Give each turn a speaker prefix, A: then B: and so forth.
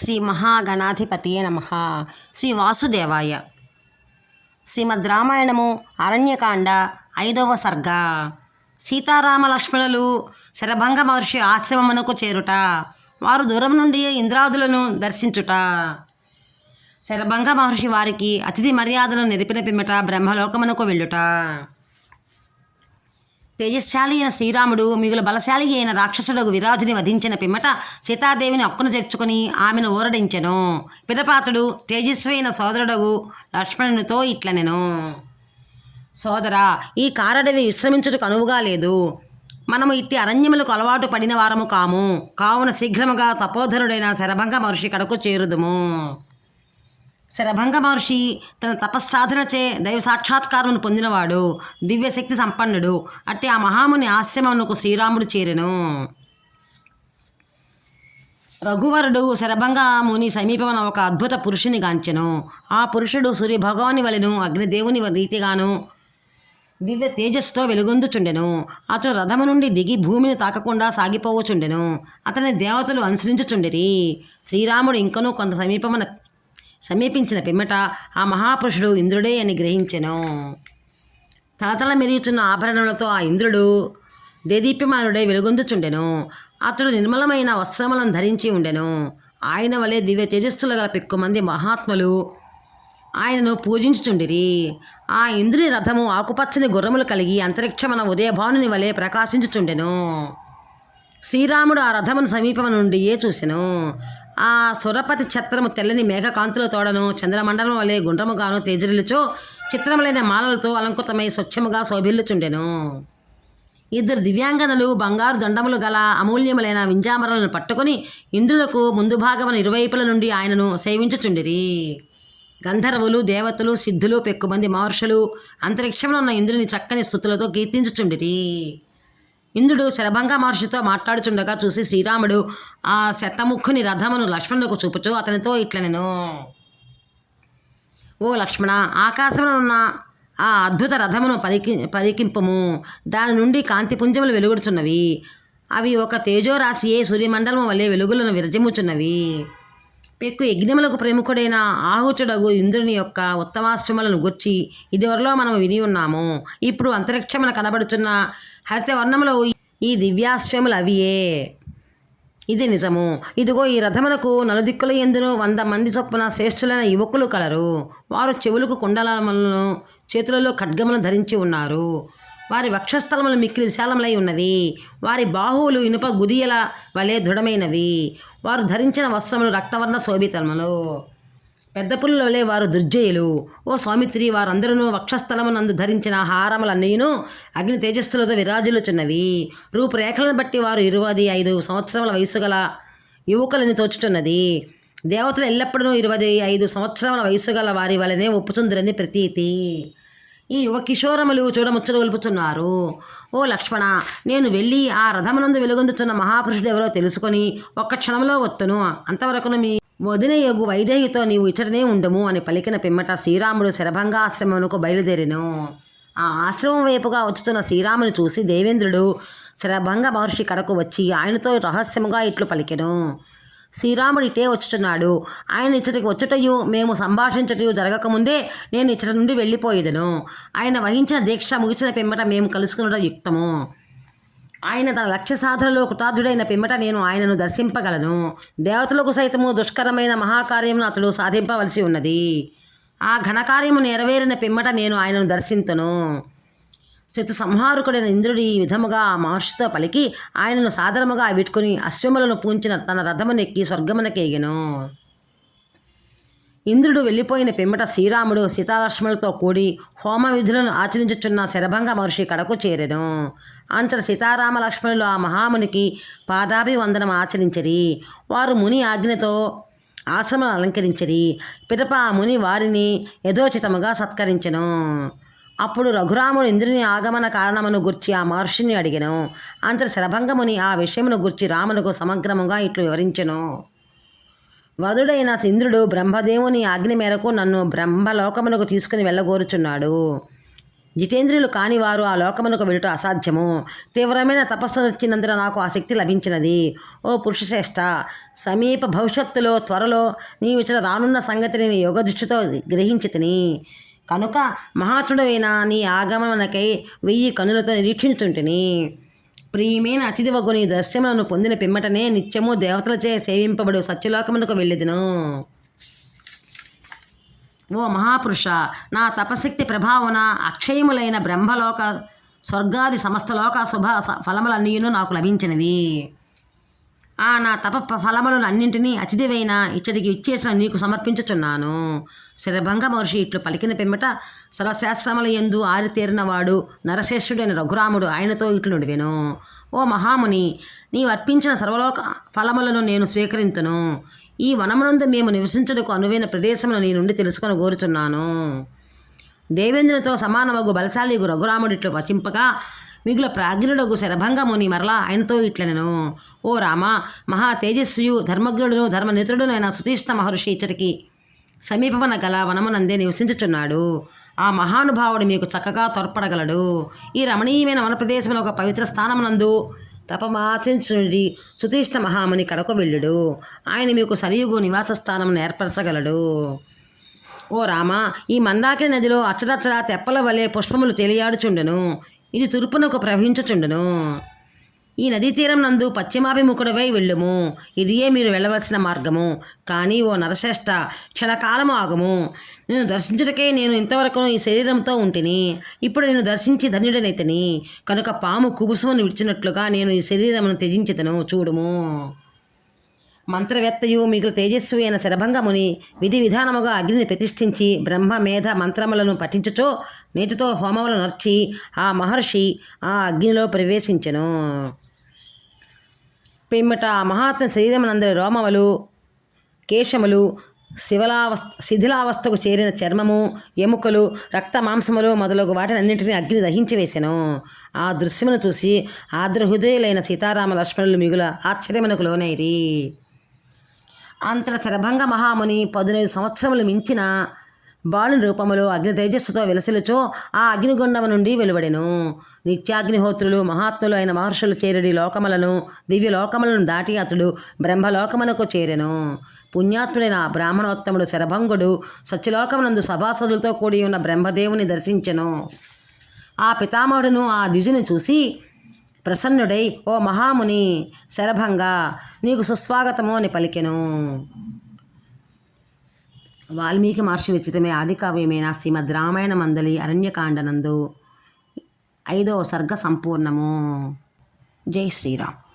A: శ్రీ మహాగణాధిపతియే నమ. శ్రీ వాసుదేవాయ. శ్రీమద్ రామాయణము అరణ్యకాండ ఐదవ సర్గ. సీతారామ లక్ష్మణులు శరభంగ మహర్షి ఆశ్రమమునకు చేరుట వారు దూరం నుండి ఇంద్రాదులను దర్శించుట. శరభంగ మహర్షి వారికి అతిథి మర్యాదలు నెరిపిన పిమ్మట బ్రహ్మలోకమునకు వెళ్ళుట. తేజశాలి అయిన శ్రీరాముడు మిగుల బలశాలి అయిన రాక్షసుడు విరాజుని వధించిన పిమ్మట సీతాదేవిని అక్కును చేర్చుకుని ఆమెను ఊరడించెను. పిదపాతుడు తేజస్వి అయిన సోదరుడగు లక్ష్మణునితో ఇట్లనెను. సోదరా ఈ కారడవి విశ్రమించుటకు అనువుగా లేదు. మనము ఇట్టి అరణ్యములకు అలవాటు పడిన వారము కాము. కావున శీఘ్రముగా తపోధనుడైన శరభంగ మహర్షి కడకు చేరుదుము. శరభంగ మహర్షి తన తపస్సాధనచే దైవ సాక్షాత్కారమును పొందినవాడు దివ్యశక్తి సంపన్నుడు. అట్టి ఆ మహాముని ఆశ్రమమునకు శ్రీరాముడు చేరెను. రఘువరుడు శరభంగ ముని సమీపమున ఒక అద్భుత పురుషుని గాంచెను. ఆ పురుషుడు సూర్యభగవాని వలెను అగ్నిదేవుని రీతిగాను దివ్య తేజస్సుతో వెలుగొందుచుండెను. అతడు రథము నుండి దిగి భూమిని తాకకుండా సాగిపోవచుండెను. అతని దేవతలు అనుసరించుచుండిరి. శ్రీరాముడు ఇంకనూ కొంత సమీపమున సమీపించిన పిమ్మట ఆ మహాపురుషుడు ఇంద్రుడే అని గ్రహించెను. తలతల మెరుగుచున్న ఆభరణములతో ఆ ఇంద్రుడు దేదీప్యమానుడై వెలుగొందుచుండెను. అతడు నిర్మలమైన వస్త్రములను ధరించి ఉండెను. ఆయన వలె దివ్య తేజస్సులు గల పెక్కుమంది మహాత్ములు ఆయనను పూజించుచుండిరి. ఆ ఇంద్రుని రథము ఆకుపచ్చని గుర్రములు కలిగి అంతరిక్షమన ఉదయభానుని వలె ప్రకాశించుచుండెను. శ్రీరాముడు ఆ రథమును సమీపము నుండియే చూసెను. ఆ సురపతి ఛత్రము తెల్లని మేఘకాంతుల తోడను చంద్రమండలం వలె గుండ్రముగాను తేజరిల్లుచో చిత్రములైన మాలలతో అలంకృతమై స్వచ్ఛముగా శోభిల్లుచుండెను. ఇద్దరు దివ్యాంగనలు బంగారు దండములు గల అమూల్యములైన వింజామరలను పట్టుకొని ఇంద్రులకు ముందు భాగమున ఇరువైపుల నుండి ఆయనను సేవించుచుండిరి. గంధర్వులు దేవతలు సిద్ధులు పెక్కుమంది మహర్షులు అంతరిక్షంలో ఉన్న ఇంద్రుని చక్కని స్థుతులతో కీర్తించుచుండిరి. ఇంద్రుడు శరభంగ మహర్షితో మాట్లాడుచుండగా చూసి శ్రీరాముడు ఆ శతముఖుని రథమును లక్ష్మణులకు చూపుచూ అతనితో ఇట్లనెను ఓ లక్ష్మణ ఆకాశంలో ఉన్న ఆ అద్భుత రథమును పరికి పరికింపము. దాని నుండి కాంతిపుంజములు వెలుగుడుచున్నవి. అవి ఒక తేజోరాశియే సూర్యమండలం వలె వెలుగులను విరజిమ్ముచున్నవి. పెక్కు యజ్ఞములకు ప్రముఖుడైన ఆహుతుడగు ఇంద్రుని యొక్క ఉత్తమాశ్రమలను గుర్చి ఇదివరలో మనం విని ఉన్నాము. ఇప్పుడు అంతరిక్షమున కనబడుచున్న హరితవర్ణములో ఈ దివ్యాశ్వములు అవియే. ఇది నిజము. ఇదిగో ఈ రథమునకు నలుదిక్కుల ఎందును వంద మంది చొప్పున శ్రేష్ఠులైన యువకులు కలరు. వారు చెవులకు కుండలములను చేతులలో ఖడ్గములను ధరించి ఉన్నారు. వారి వక్షస్థలములు మిక్కిలి విశాలములై ఉన్నవి. వారి బాహువులు ఇనుప గుదియల వలె దృఢమైనవి. వారు ధరించిన వస్త్రములు రక్తవర్ణ శోభితములు. పెద్ద పుల్ల వలె వారు దుర్జయులు. ఓ స్వామిత్రి వారందరూ వక్షస్థలమునందు ధరించిన హారములన్నీను అగ్ని తేజస్సులతో విరాజులుచున్నవి రూపురేఖలను బట్టి వారు ఇరవై ఐదు సంవత్సరముల వయసు గల యువకులని తోచుచున్నది. దేవతలు ఎల్లప్పుడూ ఇరవై ఐదు సంవత్సరముల వయసు గల వారి వలనే ఒప్పుచుందిరని ప్రతీతి. ఈ యువ కిషోరములు చూడముచ్చట గొలుపుచున్నారు ఓ లక్ష్మణ నేను వెళ్ళి ఆ రథమునందు వెలుగొందుచున్న మహాపురుషుడు ఎవరో తెలుసుకొని ఒక్క క్షణంలో వత్తును. అంతవరకును మీ వదిన యొగు వైదేహితో నీవు ఇచ్చటనే ఉండము అని పలికిన పిమ్మట శ్రీరాముడు శరభంగాశ్రమమునకు బయలుదేరెను. ఆ ఆశ్రమం వైపుగా వచ్చుతున్న శ్రీరాముని చూసి దేవేంద్రుడు శరభంగ మహర్షి కడకు వచ్చి ఆయనతో రహస్యముగా ఇట్లు పలికెను. శ్రీరాముడిటే వచ్చుచున్నాడు. ఆయన ఇచ్చటికి వచ్చుటయు మేము సంభాషించటయు జరగకముందే నేను ఇచ్చట నుండి వెళ్ళిపోయేదను. ఆయన వహించిన దీక్ష ముగిసిన పిమ్మట మేము కలుసుకునడం యుక్తము. ఆయన తన లక్ష్య సాధనలో కృతార్థుడైన పిమ్మట నేను ఆయనను దర్శింపగలను. దేవతలకు సైతము దుష్కరమైన మహాకార్యమును అతడు సాధింపవలసి ఉన్నది. ఆ ఘనకార్యము నెరవేరిన పిమ్మట నేను ఆయనను దర్శింతను. శతు సంహారకుడైన ఇంద్రుడు ఈ విధముగా ఆ మహర్షితో పలికి ఆయనను సాదరముగా విట్టుకుని అశ్వములను పూంచిన తన రథమునెక్కి స్వర్గమునకేగెను. ఇంద్రుడు వెళ్ళిపోయిన పిమ్మట శ్రీరాముడు సీతాలక్ష్మణులతో కూడి హోమ విధులను ఆచరించుచున్న శరభంగ మహర్షి కడకు చేరెను. అంతట సీతారామ లక్ష్మణులు ఆ మహామునికి పాదాభివందనం ఆచరించరి. వారు ముని ఆజ్ఞతో ఆశ్రమను అలంకరించరి. పిదప ఆ ముని వారిని యథోచితముగా సత్కరించెను. అప్పుడు రఘురాముడు ఇంద్రుని ఆగమన కారణమును గుర్చి ఆ మహర్షిని అడిగను. అంత శరభంగముని ఆ విషయమును గుర్చి రామునకు సమగ్రముగా ఇట్లు వివరించెను. వరుడైన ఇంద్రుడు బ్రహ్మదేవుని ఆజ్ఞ మేరకు నన్ను బ్రహ్మలోకమునకు తీసుకుని వెళ్ళగోరుచున్నాడు. జితేంద్రియులు కాని వారు ఆ లోకమునకు వెళ్ళట అసాధ్యము. తీవ్రమైన తపస్సు వచ్చినందున నాకు ఆ శక్తి లభించినది. ఓ పురుషశ్రేష్ఠ సమీప భవిష్యత్తులో త్వరలో నీ ఇచ్చిన రానున్న సంగతిని యోగ దృష్టితో గ్రహించి తిని కనుక మహాత్ముడైన నీ ఆగమనకై వెయ్యి కనులతో నిరీక్షించుంటిని ప్రియమైన అతిథి నీ దర్శనములను పొందిన పిమ్మటనే నిత్యము దేవతలచే సేవింపబడు సత్యలోకమునకు వెళ్ళేదిను. ఓ మహాపురుష నా తపశక్తి ప్రభావన అక్షయములైన బ్రహ్మలోక స్వర్గాది సమస్త లోక శుభ స- ఫలములన్నీను నాకు లభించినవి ఆ నా తప ఫలములను అన్నింటినీ అతిథివైన ఇచ్చటికి ఇచ్చేసిన నీకు సమర్పించుచున్నాను. శరభంగ మహర్షి ఇట్లు పలికిన పిమ్మట సర్వశాస్త్రముల ఎందు ఆరితేరినవాడు నరశ్రేష్ఠుడైన రఘురాముడు ఆయనతో ఇట్లు నుడివెను. ఓ మహాముని నీవు అర్పించిన సర్వలోక ఫలములను నేను స్వీకరింతును. ఈ వనమునందు మేము నివసించుటకు అనువైన ప్రదేశమును నీ నుండి తెలుసుకొని కోరుచున్నాను. దేవేంద్రునితో సమానమగు బలశాలిగు రఘురాముడిట్లు వచింపగా మిగుల ప్రాజ్ఞుడగు శరభంగముని మరలా ఆయనతో ఇట్లనెను. ఓ రామ మహా తేజస్వియు ధర్మజ్ఞుడును ధర్మనితుడునైన సుతీష్ణ మహర్షి ఇచ్చటికి సమీపమన గల వనమునందే నివసించుచున్నాడు. ఆ మహానుభావుడు మీకు చక్కగా తోడ్పడగలడు. ఈ రమణీయమైన వన ప్రదేశమున ఒక పవిత్ర స్థానమునందు తపమాచించుడి సుతీష్ణ మహాముని కడకు వెళ్ళుడు. ఆయన మీకు సరియుగు నివాస స్థానం ఏర్పరచగలడు. ఓ రామ ఈ మందాకిని నదిలో అచ్చడచ్చడా తెప్పల వలె పుష్పములు తెలియాడుచుండెను. ఇది తూర్పునకు ప్రవహించుచుండును. ఈ నదీ తీరం నందు పశ్చిమాభిముఖుడవై వెళ్ళుము. ఇదియే మీరు వెళ్ళవలసిన మార్గము. కానీ ఓ నరశ్రేష్ట క్షణకాలము ఆగము. నేను దర్శించుటకే నేను ఇంతవరకు ఈ శరీరంతో ఉంటిని. ఇప్పుడు నేను దర్శించి ధన్యుడనైతని. కనుక పాము కుబుసమును విడిచినట్లుగా నేను ఈ శరీరమును త్యజించితను చూడుము. మంత్రవేత్తయు మిగులు తేజస్వి అయిన శరభంగముని విధి విధానముగా అగ్నిని ప్రతిష్ఠించి బ్రహ్మ మేధ మంత్రములను పఠించుచో నీటితో హోమములు నర్చి ఆ మహర్షి ఆ అగ్నిలో ప్రవేశించెను. పిమ్మట ఆ మహాత్మ శరీరమునందరి రోమములు కేశములు శివలావస్థ శిథిలావస్థకు చేరిన చర్మము ఎముకలు రక్త మాంసములు మొదలగు వాటిని అన్నింటినీ అగ్ని దహించి వేసెను. ఆ దృశ్యమును చూసి ఆద్ర హృదయులైన సీతారామ లక్ష్మణులు మిగుల ఆశ్చర్యమునకు లోనైరి. అంతట శరభంగ మహాముని పదునైదు సంవత్సరములు మించిన బాలు రూపములో అగ్ని తేజస్సుతో వెలసిలుచో ఆ అగ్నిగుండము నుండి వెలువడెను. నిత్యాగ్నిహోత్రులు మహాత్ములు అయిన మహర్షులు చేరడి లోకములను దివ్యలోకములను దాటి అతడు బ్రహ్మలోకమునకు చేరెను. పుణ్యాత్ముడైన బ్రాహ్మణోత్తముడు శరభంగుడు సత్యలోకమునందు సభాసదులతో కూడి ఉన్న బ్రహ్మదేవుని దర్శించెను. ఆ పితామహుడును ఆ ద్విజుని చూసి ప్రసన్నుడై ఓ మహాముని శరభంగా నీకు సుస్వాగతము అని పలికెను. వాల్మీకి మహర్షి విచితమే ఆదికావ్యమైన శ్రీమద్ రామాయణ మందలి అరణ్యకాండనందు ఐదవ సర్గ సంపూర్ణము జై శ్రీరామ్.